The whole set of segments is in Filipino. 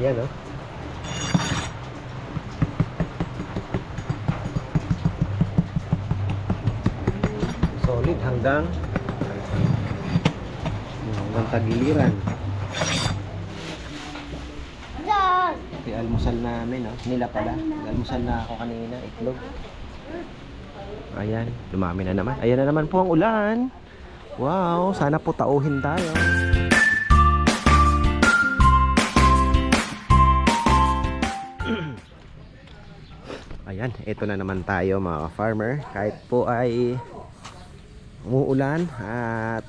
Ayan oh. Solid hanggang hanggang tagiliran. Ito almusal namin, oh. Nila pala. Almusal na ako kanina, itlog. Ayan, dumami na naman. Ayan na naman po ang ulan. Wow, sana po tauhin tayo. Ayan, ito na naman tayo mga farmer. Kahit po ay umuulan at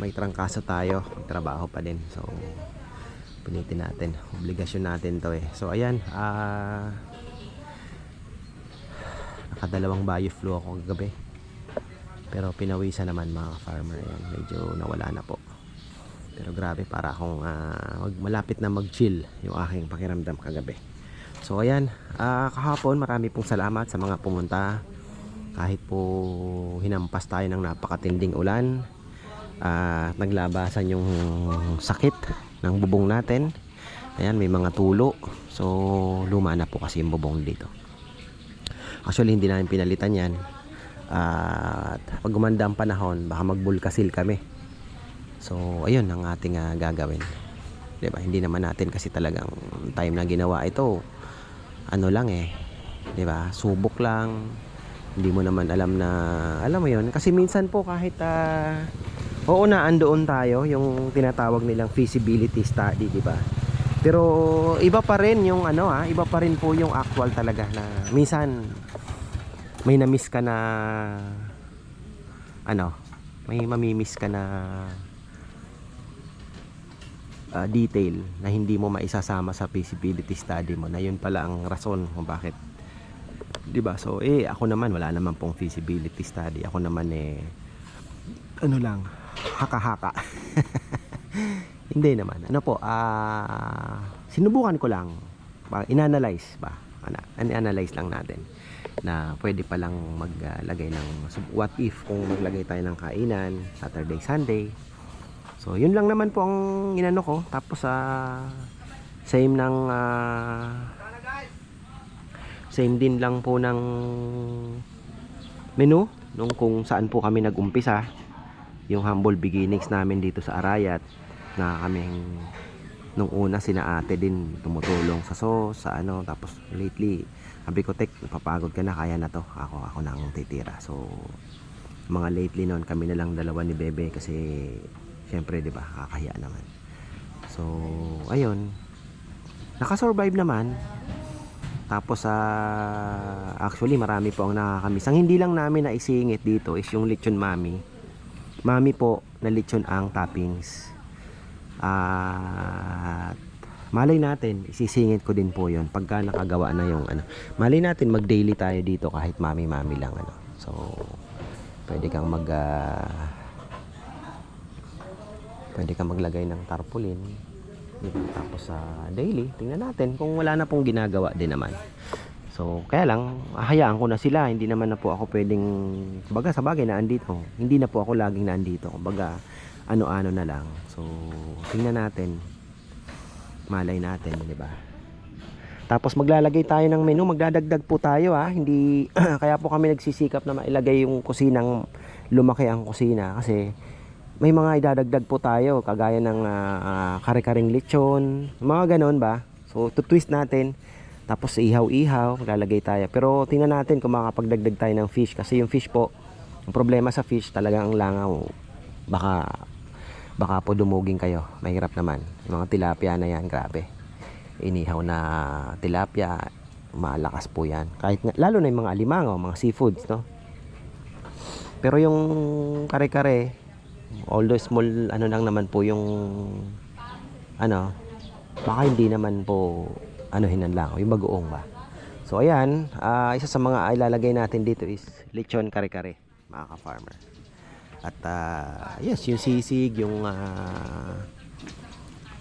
may trangkaso tayo, trabaho pa din. So, pinitin natin. Obligasyon natin to eh. So, ayan. Ah, nakadalawang bioflow ako kagabi. Pero pinawisan naman mga farmer. Ayan, medyo nawala na po. Pero grabe para akong mag, malapit na mag-chill yung aking pakiramdam kagabi. So ayan, ah, kahapon marami pong salamat sa mga pumunta. Kahit po hinampas tayo ng napakatinding ulan. At naglabasan yung sakit ng bubong natin. Ayan, may mga tulo. So luma na po kasi yung bubong dito. Actually hindi namin pinalitan yan. At pag gumanda ang panahon, baka magbulkasil kami. So, ayun ang ating ah, gagawin. 'Di ba? Hindi naman natin kasi talagang time na ginawa ito. Ano lang eh. 'Di ba? Subok lang. Hindi mo naman alam na alam mo 'yon kasi minsan po kahit ah oo na andoon tayo yung tinatawag nilang feasibility study, 'di ba? Pero iba pa rin yung ano ah, iba pa rin po yung actual talaga na minsan may na-miss ka na ano, may mamimiss ka na uh, detail na hindi mo maisasama sa feasibility study mo na yun pala ang rason kung bakit 'di ba? So eh ako naman wala naman pong feasibility study. Ako naman eh ano lang haka-haka. Hindi naman. Ano po ah sinubukan ko lang inanalyze ba? Ana analyze lang natin na pwede palang maglagay ng what if kung maglagay tayo ng kainan Saturday Sunday So, yun lang naman po ang inano ko. Tapos, ah, same ng, ah, same din lang po ng menu nung kung saan po kami nag-umpisa. Yung humble beginnings namin dito sa Arayat na kaming nung una sina ate din tumutulong sa so sa ano tapos lately sabi ko tek napapagod ka na kaya na to ako ako na ang titira so mga lately noon kami na lang dalawa ni Bebe kasi Siyempre, 'di ba? Kakahiya naman. So, ayun. Nakasurvive naman. Tapos sa actually marami po ang nakakamiss. Ang hindi lang namin naisingit dito is yung lechon mami. Mami po na lechon ang toppings. At malay natin, isisingit ko din po 'yon pagka nakagawa na yung ano. Malay natin mag-daily tayo dito kahit mami-mami lang ano. So, pwede kang mag ah, pwede ka maglagay ng tarpaulin. Diba? tapos sa daily tingnan natin kung wala na pong ginagawa din naman. So kaya lang hahayaan ko na sila. Hindi naman na po ako pwedeng baga sa bagay na andito hindi na po ako laging naandito baga ano-ano na lang. So tingnan natin. Malay natin di ba? Tapos maglalagay tayo ng menu. Magdadagdag po tayo ha hindi kaya po kami nagsisikap na mailagay yung kusinang lumaki ang kusina. Kasi may mga idadagdag po tayo kagaya ng uh, kare-karing lechon mga ganon ba? So twist natin tapos ihaw-ihaw lalagay tayo. Pero tingnan natin kung makapagdagdag tayo ng fish kasi yung fish po ang problema sa fish talagang ang langaw baka baka po dumuging kayo. Mahirap naman. Yung mga tilapia na yan grabe. Inihaw na tilapia malakas po yan. Kahit nga, lalo na yung mga alimangaw mga seafoods no? Pero yung kare-kare although small ano lang naman po yung ano baka hindi naman po ano hinan lang yung bagoong ba? So ayan uh, isa sa mga ilalagay natin dito is lechon kare-kare mga ka-farmer. At uh, yes yung sisig yung uh,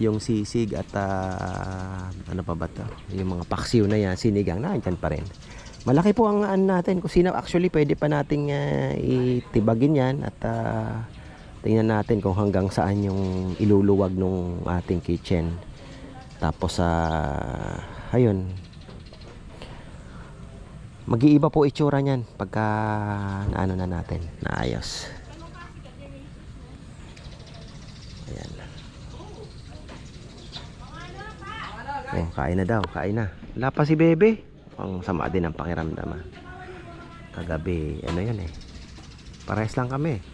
yung sisig at uh, ano pa ba to? Yung mga paksiw na yan sinigang na andyan pa rin. Malaki po ang ano natin kusina actually pwede pa nating uh, itibagin yan at uh, tingnan natin kung hanggang saan yung iluluwag nung ating kitchen Tapos sa ayun. Mag-iiba po itsura niyan pagka ano na natin, naayos. Ayan. Oh, kain na daw, kain na. Wala si Bebe. Ang sama din ang pakiramdam ah. Kagabi, ano yan eh. Parehas lang kami.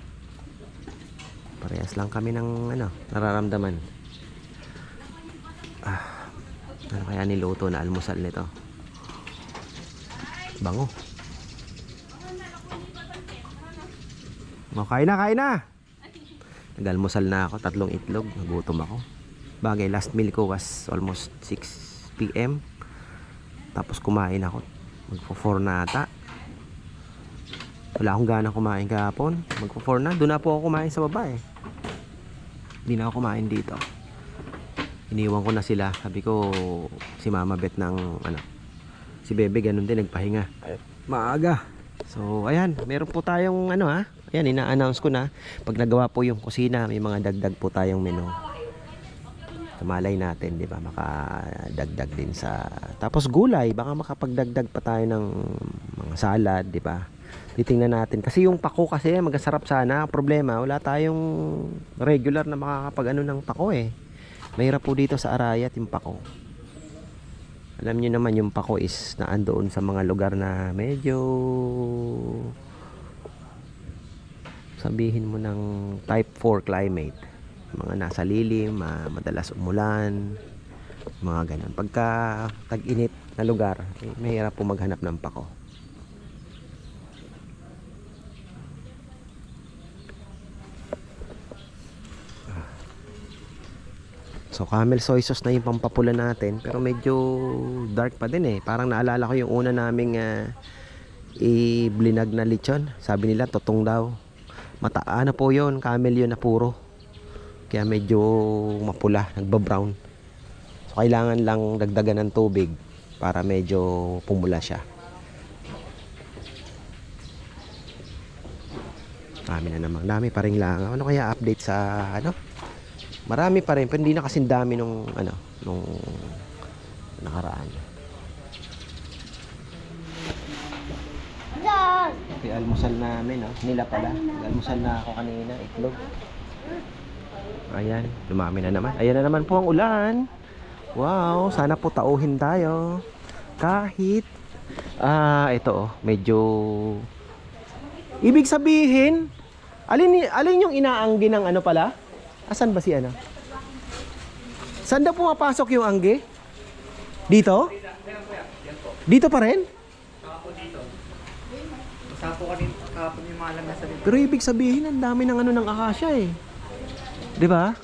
Parehas lang kami ng ano, nararamdaman. Ah, ano kaya niluto na almusal nito? Bango. Oh, kain na, kain na! Nag-almusal na ako, tatlong itlog, nagutom ako. Bagay, last meal ko was almost 6 p.m. Tapos kumain ako. Magpo-4 na ata. Wala akong gana kumain kahapon. Magpo-4 na. Doon na po ako kumain sa baba eh. Hindi na ako kumain dito. Iniwan ko na sila. Sabi ko, si Mama Bet ng ano. Si Bebe ganun din nagpahinga. Maaga. So, ayan, meron po tayong ano ha. Ayan, ina-announce ko na. Pag nagawa po yung kusina, may mga dagdag po tayong menu. Tumalay natin, di ba? Makadagdag din sa... Tapos gulay, baka makapagdagdag pa tayo ng mga salad, di ba? Titingnan natin. Kasi yung pako kasi, magasarap sana. Problema, wala tayong regular na makakapag ano ng pako eh. Mahirap po dito sa Arayat yung pako. Alam niyo naman yung pako is naandoon sa mga lugar na medyo sabihin mo ng type 4 climate mga nasa lilim, ma- madalas umulan, mga ganun. Pagka tag-init na lugar, eh, mahirap po maghanap ng pako. So camel soy sauce na yung pampapula natin pero medyo dark pa din eh. Parang naalala ko yung una naming uh, i-blinag na lechon. Sabi nila totong daw. Mata ano po yun, camel yun na puro. Kaya medyo mapula, nagba-brown. So kailangan lang dagdagan ng tubig para medyo pumula siya. Dami na naman. Dami pa rin lang. Ano kaya update sa ano? Marami pa rin, pero hindi na kasing dami nung ano, nung nakaraan. Okay, almusal namin, oh. Nila pala. Almusal na ako kanina, itlog. Ayan, lumami na naman. Ayan na naman po ang ulan. Wow, sana po tauhin tayo. Kahit ah, ito oh, medyo Ibig sabihin, alin alin yung inaanggi ng ano pala? Asan ba si ano? Saan daw pumapasok yung anggi? Dito? Dito pa rin? Basta po kanina kahapon yung mga lamesa dito. Pero ibig sabihin, ang dami ng ano ng akasya eh. 'Di ba?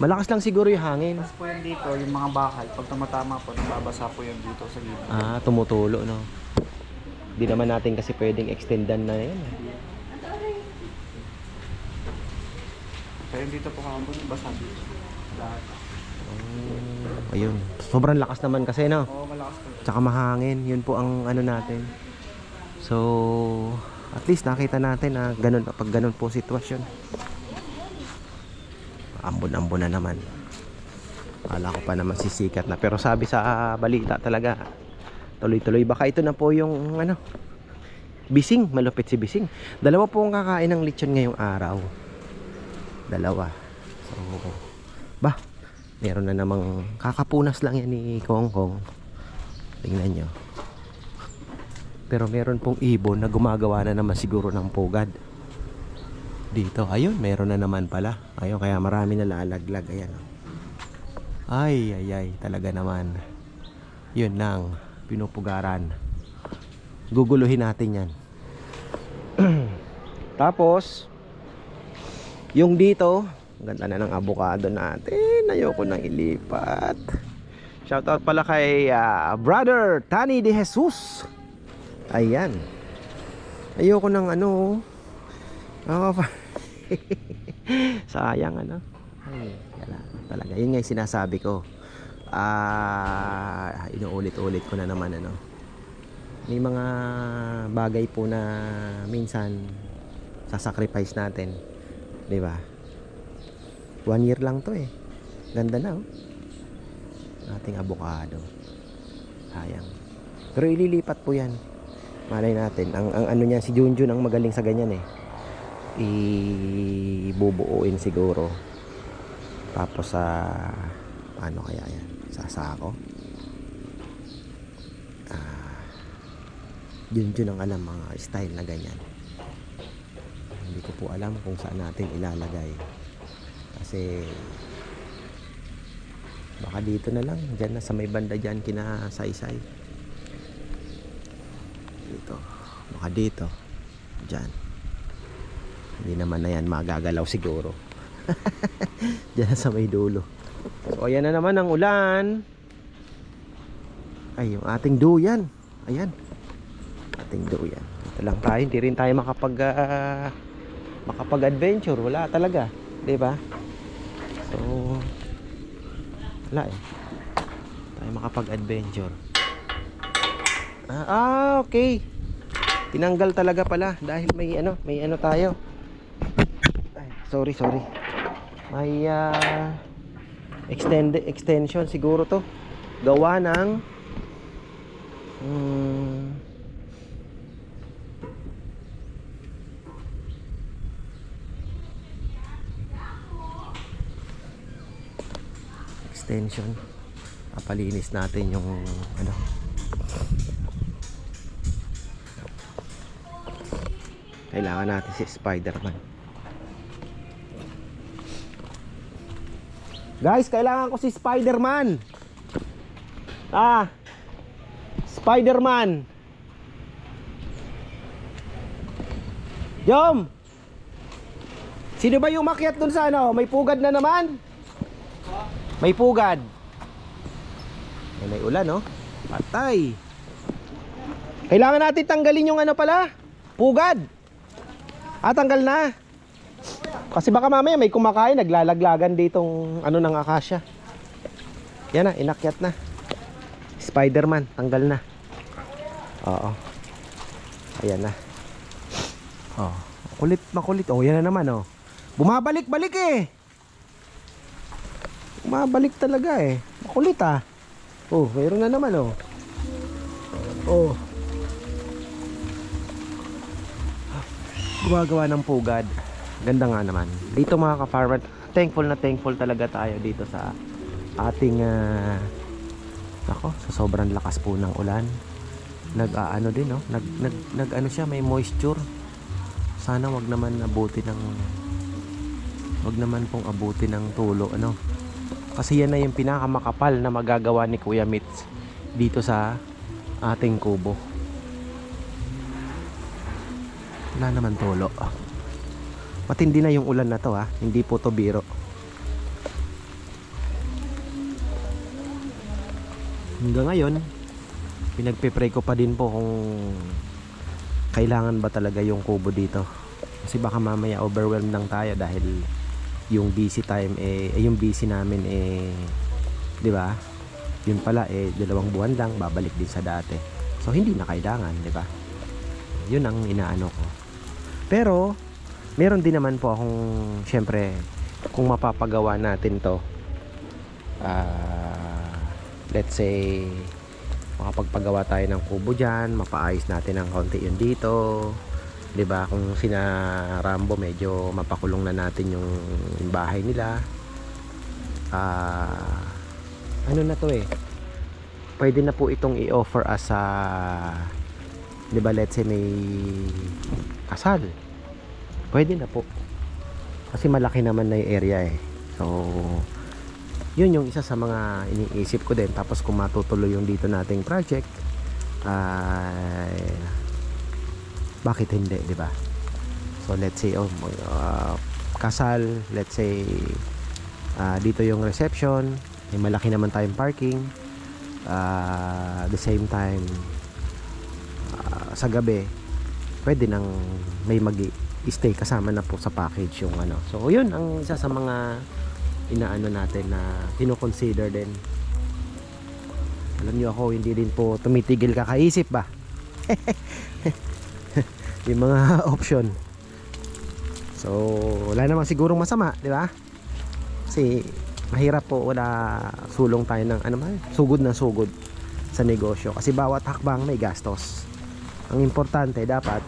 Malakas lang siguro yung hangin. Tapos po yung dito, yung mga bakal, pag tumatama po, nababasa po yung dito sa gilid. Ah, tumutulo, no? Di naman natin kasi pwedeng extendan na yan. eh. Kaya dito po kahapon, basa dito. Lahat. Oh, ayun. Sobrang lakas naman kasi, no? Oo, malakas po. Tsaka mahangin. Yun po ang ano natin. So, at least nakita natin na ganun, pag ganun po sitwasyon. Ambon-ambon na naman. Akala ko pa naman sisikat na. Pero sabi sa balita talaga, tuloy-tuloy. Baka ito na po yung ano, bising. Malupit si bising. Dalawa po ang kakain ng lechon ngayong araw. Dalawa. So, bah, meron na namang kakapunas lang yan ni Kong Kong. Tingnan nyo. Pero meron pong ibon na gumagawa na naman siguro ng pugad. Dito, ayun, meron na naman pala. Ayun, kaya marami na lalaglag. Ayan. Ay, ay, ay, talaga naman. Yun nang pinupugaran. Guguluhin natin yan. Tapos, yung dito, ganda na ng avocado natin. Ayoko nang ilipat. Shoutout pala kay ah, Brother Tani De Jesus. Ayan. Ayoko ng ano. Pa. Sayang ano. Ay, wala. Talaga. Yun nga yung sinasabi ko. Ah, inuulit-ulit ko na naman ano. May mga bagay po na minsan sasacrifice natin. 'Di ba? One year lang to eh. Ganda na oh. ating abukado. Sayang. Pero ililipat po yan. Malay natin. Ang, ang ano niya, si Junjun ang magaling sa ganyan eh. Ibubuuin siguro. Tapos sa paano kaya yan? Sa sako. Ah, Junjun ang alam mga style na ganyan. Hindi ko po alam kung saan natin ilalagay. Kasi baka dito na lang. Diyan na sa may banda dyan kina saysay. Dito. Baka dito. Diyan. Hindi naman na yan magagalaw siguro. Diyan sa may dulo. So ayan na naman ang ulan. Ay, yung ating duyan. Ayan. Ating duyan. Ito lang tayo. Hindi rin tayo makapag ah, makapag-adventure. Wala talaga. 'Di ba? So, wala eh. Tayo makapag-adventure. Ah, ah, okay. Tinanggal talaga pala dahil may ano, may ano tayo. Ay, sorry, sorry. May ah, extend extension siguro to. Gawa ng mm, extension. Papalinis natin yung ano. Kailangan natin si Spider-Man. Guys kailangan ko si Spider-Man. Ah Spider-Man. Jom Sino ba yung makiat dun sa ano? May pugad na naman? May pugad. Ay, may ulan, no? Patay. Kailangan natin tanggalin yung ano pala? Pugad. Ah, tanggal na. Kasi baka mamaya may kumakain, naglalaglagan ditong ano ng akasya. Yan na, inakyat na. Spider-Man, tanggal na. Oo. Ayan na. Oh, makulit, makulit. Oh, yan na naman, oh. Bumabalik-balik eh. Bumabalik talaga eh. Makulit ah. Oh, mayroon na naman oh. Oh. Gumagawa ng pugad. Ganda nga naman. Dito mga ka-farmer, thankful na thankful talaga tayo dito sa ating ah, ako, sa sobrang lakas po ng ulan. Nag ano din no, nag nag, nag ano siya, may moisture. Sana wag naman abuti ng wag naman pong abuti ng tulo ano. Kasi yan na yung pinakamakapal na magagawa ni Kuya Mitz dito sa ating kubo. Wala naman tulo. Matindi na yung ulan na to ha. Hindi po to biro. Hanggang ngayon, pinagpe-pray ko pa din po kung kailangan ba talaga yung kubo dito. Kasi baka mamaya overwhelmed lang tayo dahil yung busy time eh, eh, yung busy namin eh 'di ba? Yun pala eh dalawang buwan lang babalik din sa dati. So hindi na kailangan, 'di ba? Yun ang inaano ko. Pero meron din naman po akong syempre kung mapapagawa natin 'to ah let's say makapagpagawa tayo ng kubo dyan mapaayos natin ng konti yun dito 'di ba? Kung sina Rambo medyo mapakulong na natin yung, bahay nila. Ah ano na to eh? Pwede na po itong i-offer as a 'di ba let's say may kasal. Pwede na po. Kasi malaki naman na yung area eh. So yun yung isa sa mga iniisip ko din. Tapos kung matutuloy yung dito nating project ay bakit hindi, di ba? So let's say oh, uh, kasal, let's say ah, dito yung reception, may malaki naman tayong parking. Ah, the same time ah, sa gabi pwede nang may mag stay kasama na po sa package yung ano. So yun ang isa sa mga inaano natin na kino-consider din. Alam niyo ako hindi din po tumitigil kakaisip ba? yung mga option. So, wala namang sigurong masama, di ba? Kasi mahirap po wala sulong tayo ng ano man, sugod na sugod sa negosyo kasi bawat hakbang may gastos. Ang importante dapat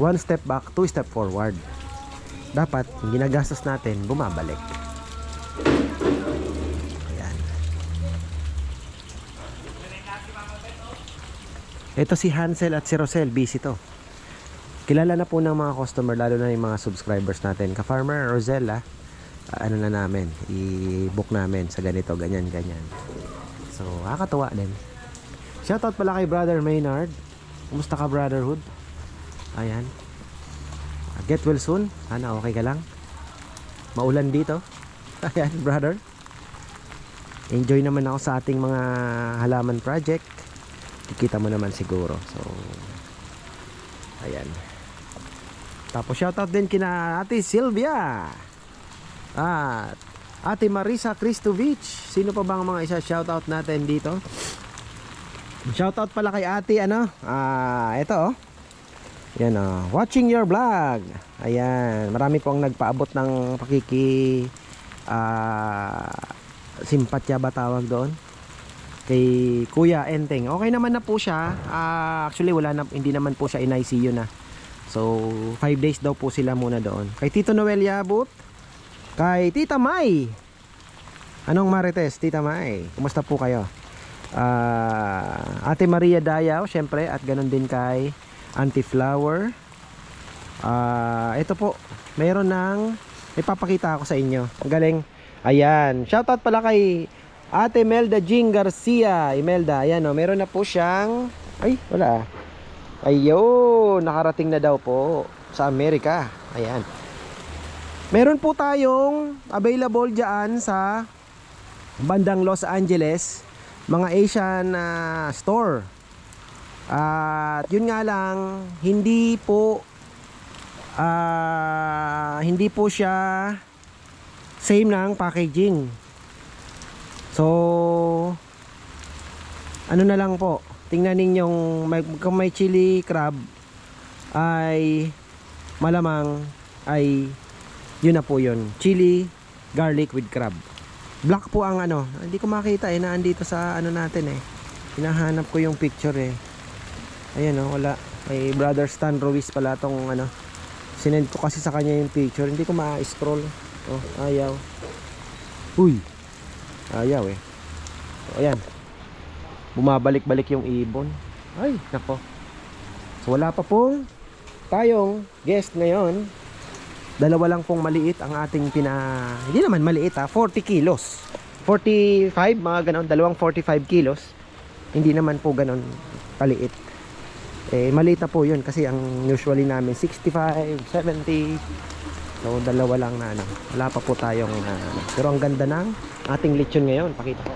one step back, two step forward. Dapat yung ginagastos natin bumabalik. Ito si Hansel at si Rosel, busy to. Kilala na po ng mga customer, lalo na yung mga subscribers natin. Ka-farmer Rosella, ano na namin, i-book namin sa ganito, ganyan, ganyan. So, nakakatuwa din. Shoutout pala kay Brother Maynard. Kumusta ka, Brotherhood? Ayan. Get well soon. Sana okay ka lang. Maulan dito. Ayan, brother. Enjoy naman ako sa ating mga halaman project. Kikita mo naman siguro. So, ayan. Tapos shoutout din kina Ate Sylvia. At Ate Marisa Kristovich. Sino pa bang mga isa shoutout natin dito? Shoutout pala kay Ate ano? Ah, ito oh. Yan oh. Watching your vlog. Ayan, marami pong nagpaabot ng pakiki ah simpatya ba tawag doon? Kay Kuya Enteng. Okay naman na po siya. Ah, actually wala na hindi naman po siya in ICU na. So, 5 days daw po sila muna doon. Kay Tito Noel Yabut, kay Tita May. Anong Marites, Tita May? Kumusta po kayo? Ah, Ate Maria Dayaw, syempre, at ganun din kay Auntie Flower. Ah, ito po, mayroon ng ipapakita ako sa inyo. Ang galing. Ayan, shoutout pala kay Ate Melda Jing Garcia. Imelda, ayan oh, meron na po siyang ay, wala ah. Ayun, nakarating na daw po sa Amerika. Ayan. Meron po tayong available dyan sa bandang Los Angeles, mga Asian ah, store. At yun nga lang, hindi po ah hindi po siya same ng packaging. So ano na lang po, tingnan ninyong may, kung may chili crab ay malamang ay yun na po yun. Chili garlic with crab. Black po ang ano, hindi ko makita eh, naandito sa ano natin eh. Hinahanap ko yung picture eh. Ayan oh, wala. May brother Stan Ruiz pala tong ano. Sinend ko kasi sa kanya yung picture. Hindi ko ma-scroll. Oh, ayaw. Uy. Ayaw eh. So, ayan. Bumabalik-balik yung ibon. Ay, nako. So, wala pa pong tayong guest ngayon. Dalawa lang pong maliit ang ating pina... Hindi naman maliit ha. 40 kilos. 45, mga ganon. Dalawang 45 kilos. Hindi naman po ganon paliit. Eh, maliit na po yun kasi ang usually namin 65, 70. So, dalawa lang na ano. Wala pa po tayong ano. Pero ang ganda ng ating lechon ngayon. Pakita ko.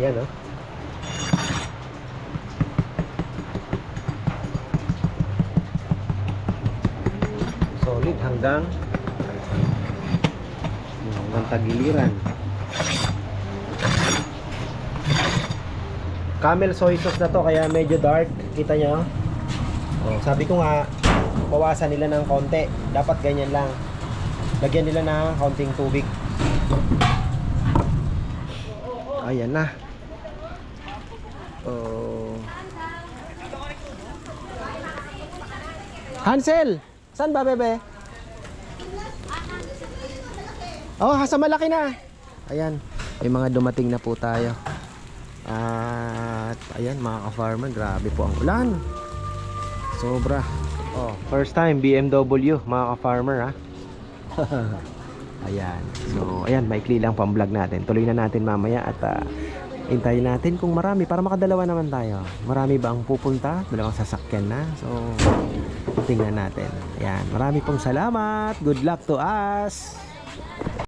Ayan, oh. Hanggang hanggang tagiliran. Camel soy sauce na to kaya medyo dark. Kita nyo? Oh, sabi ko nga, bawasan nila ng konti. Dapat ganyan lang. Lagyan nila ng konting tubig. Ayan na. Oh. Hansel! Saan ba, bebe? Oh, sa malaki na. Ayan. May mga dumating na po tayo. At ayan mga ka-farmer, grabe po ang ulan. Sobra. Oh, first time BMW mga ka-farmer ha. ayan. So, ayan, maikli lang pang vlog natin. Tuloy na natin mamaya at ah, hintayin natin kung marami para makadalawa naman tayo. Marami ba ang pupunta? Dalawang sasakyan na. So, tingnan natin. Ayan, marami pong salamat. Good luck to us.